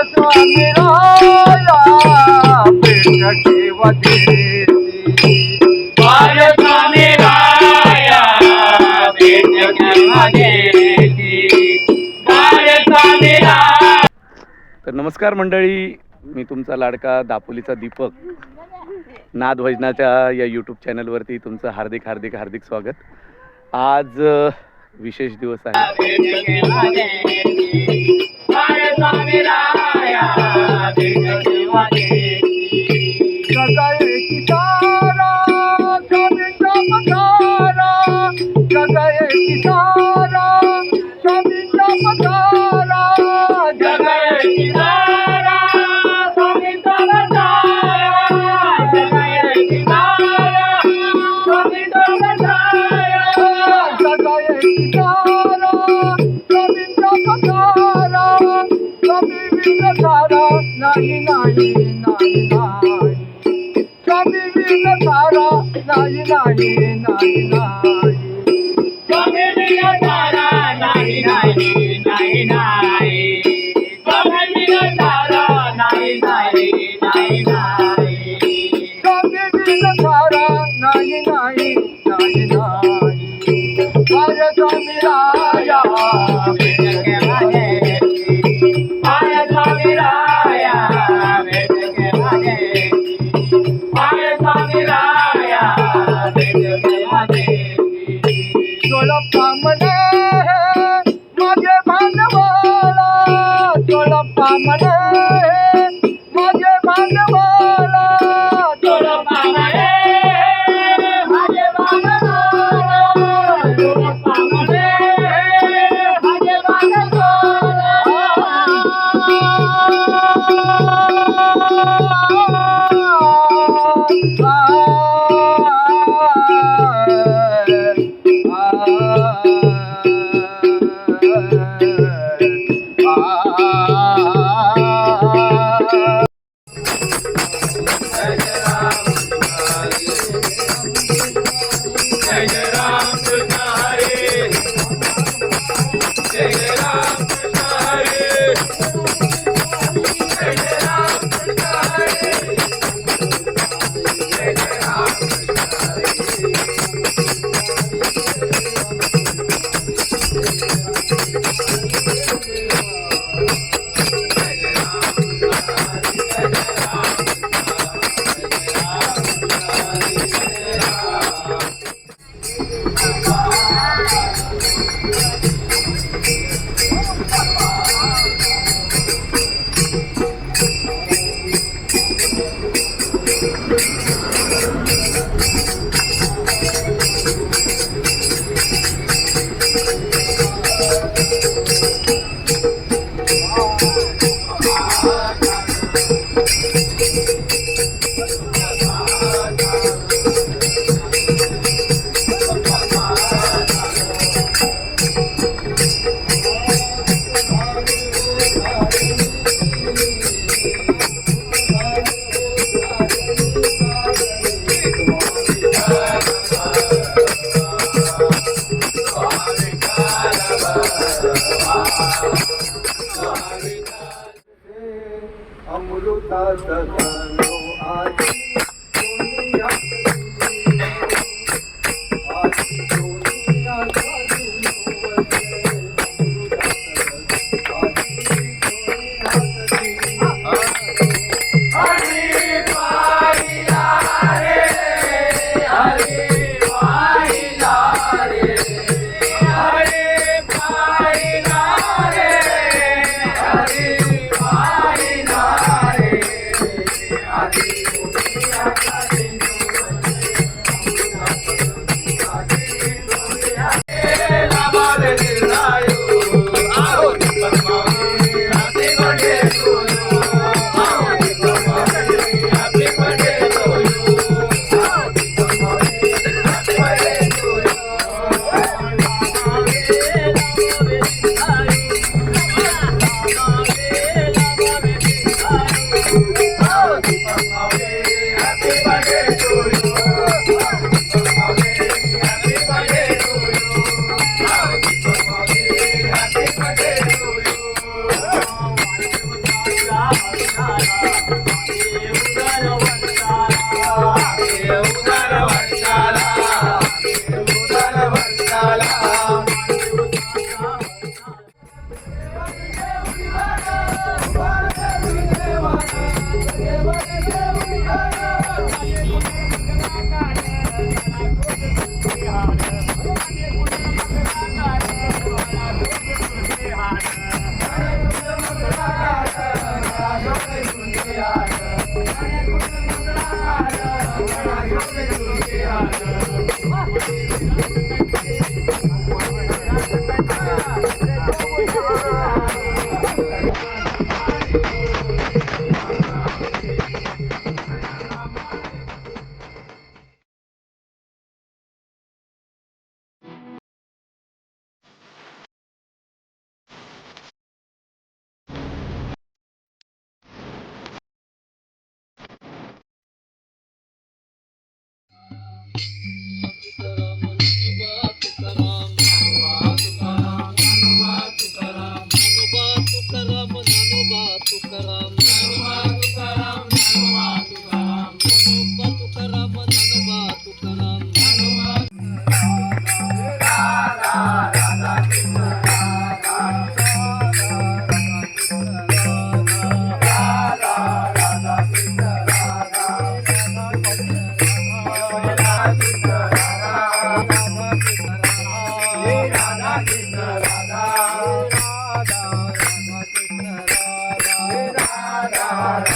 तर नमस्कार मंडळी मी तुमचा लाडका दापोलीचा दीपक. नाद भजनाच्या या यूट्यूब चॅनलवरती तुमचं हार्दिक हार्दिक हार्दिक स्वागत. आज विशेष दिवस आहे.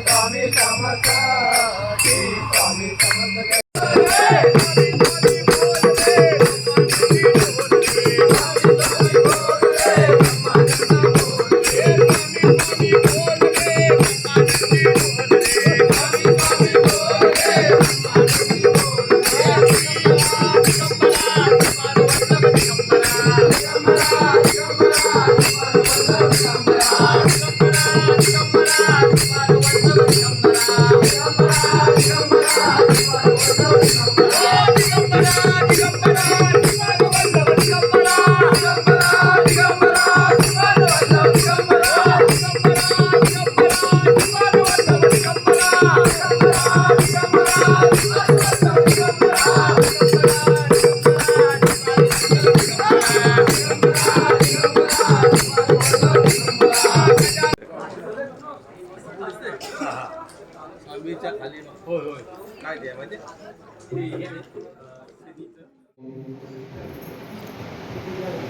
स्वामी समता स्वामी समता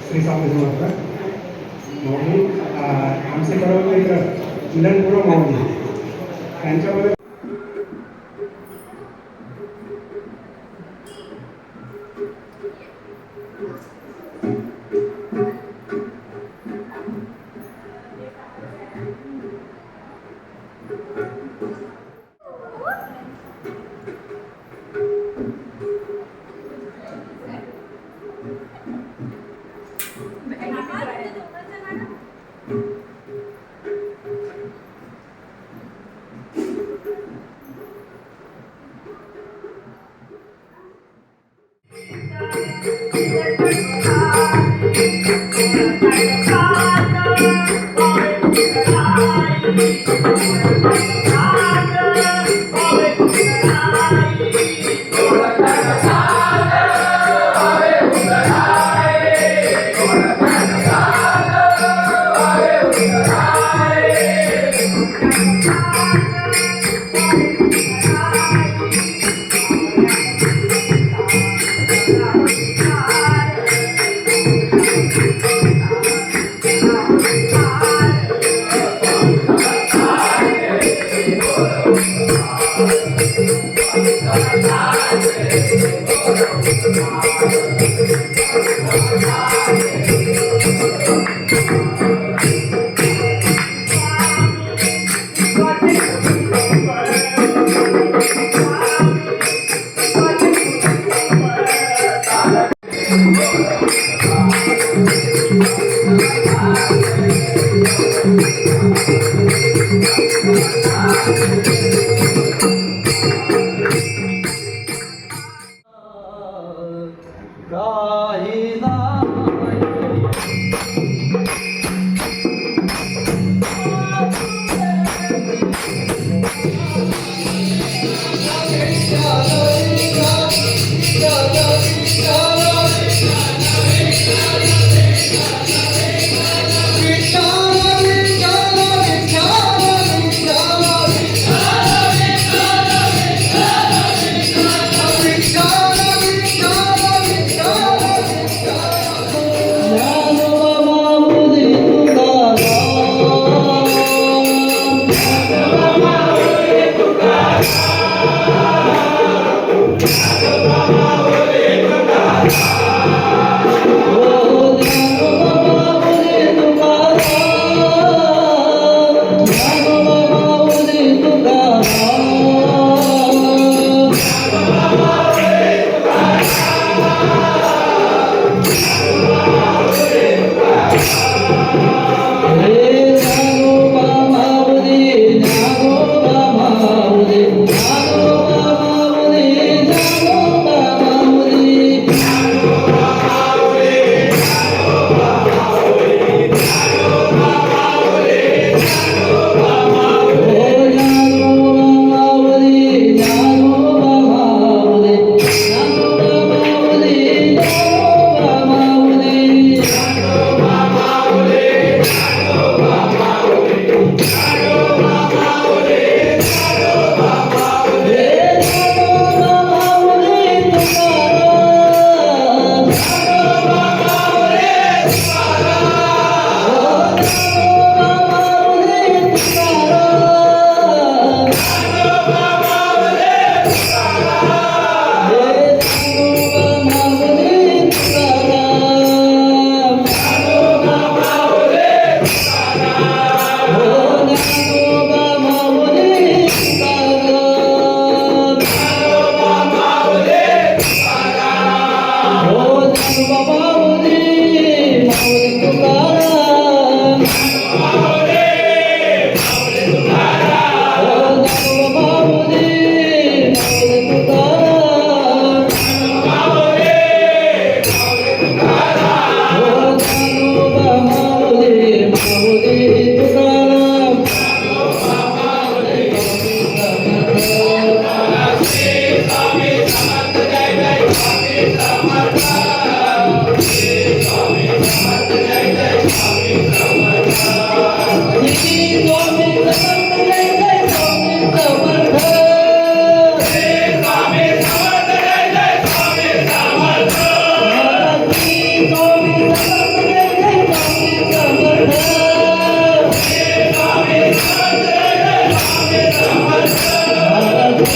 श्री स्वामी समर्थ. म्हणून आमचे बरोबर मित्र मिलनपुरम माऊली. यांच्यामध्ये Thank.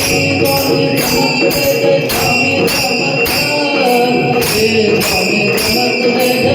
Thank you.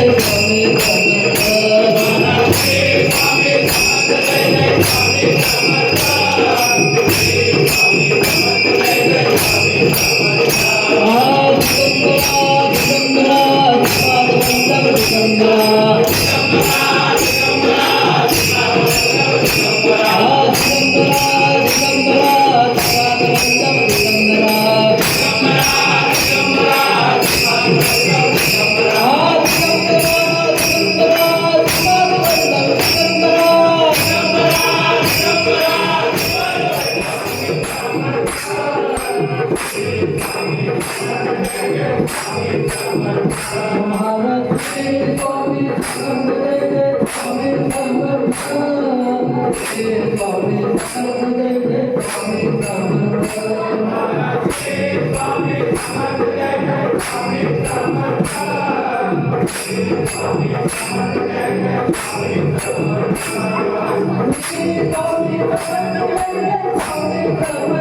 可能会。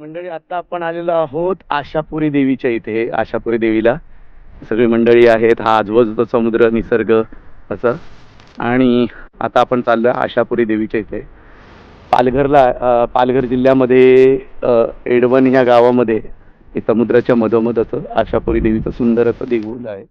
मंडळी आता आपण आलेलो आहोत आशापुरी देवीच्या इथे. आशापुरी देवीला सगळी मंडळी आहेत. हा आजूबाजूचा समुद्र निसर्ग असं. आणि आता आपण चाललो आशापुरी देवीच्या इथे. पालघरला पालघर जिल्ह्यामध्ये एडवन एडवण या गावामध्ये हे समुद्राच्या मधोमध असं आशापुरी देवीचं सुंदर असं देऊळ आहे.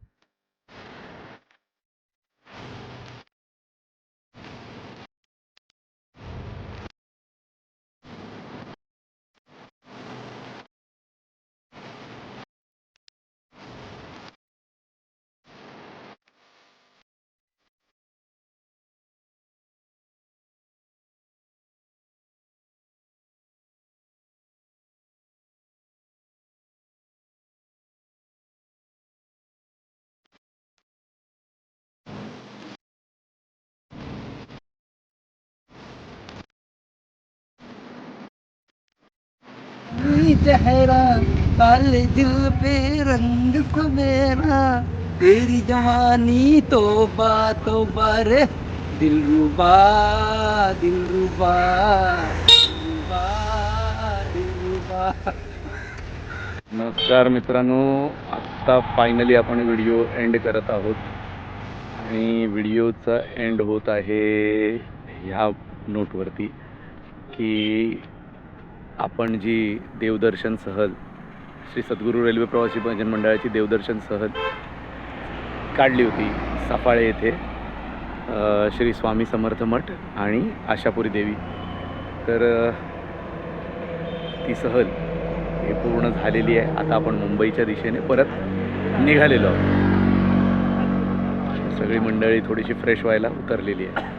चेहरा काले दिल पे रंग सवेरा तेरी जवानी तो बातों रे दिल रुबा दिल रुबा रुबा दिल रुबा। नमस्कार मित्रांनो आत्ता फायनली आपण व्हिडिओ एंड करत आहोत. आणि व्हिडिओचा एंड होत आहे ह्या नोटवरती की आपण जी देवदर्शन सहल श्री सद्गुरू रेल्वे प्रवासी भजन मंडळाची देवदर्शन सहल काढली होती सफाळे येथे श्री स्वामी समर्थ मठ आणि आशापुरी देवी. तर ती सहल हे पूर्ण झालेली आहे. आता आपण मुंबईच्या दिशेने परत निघालेलो आहोत. सगळी मंडळी थोडीशी फ्रेश व्हायला उतरलेली आहे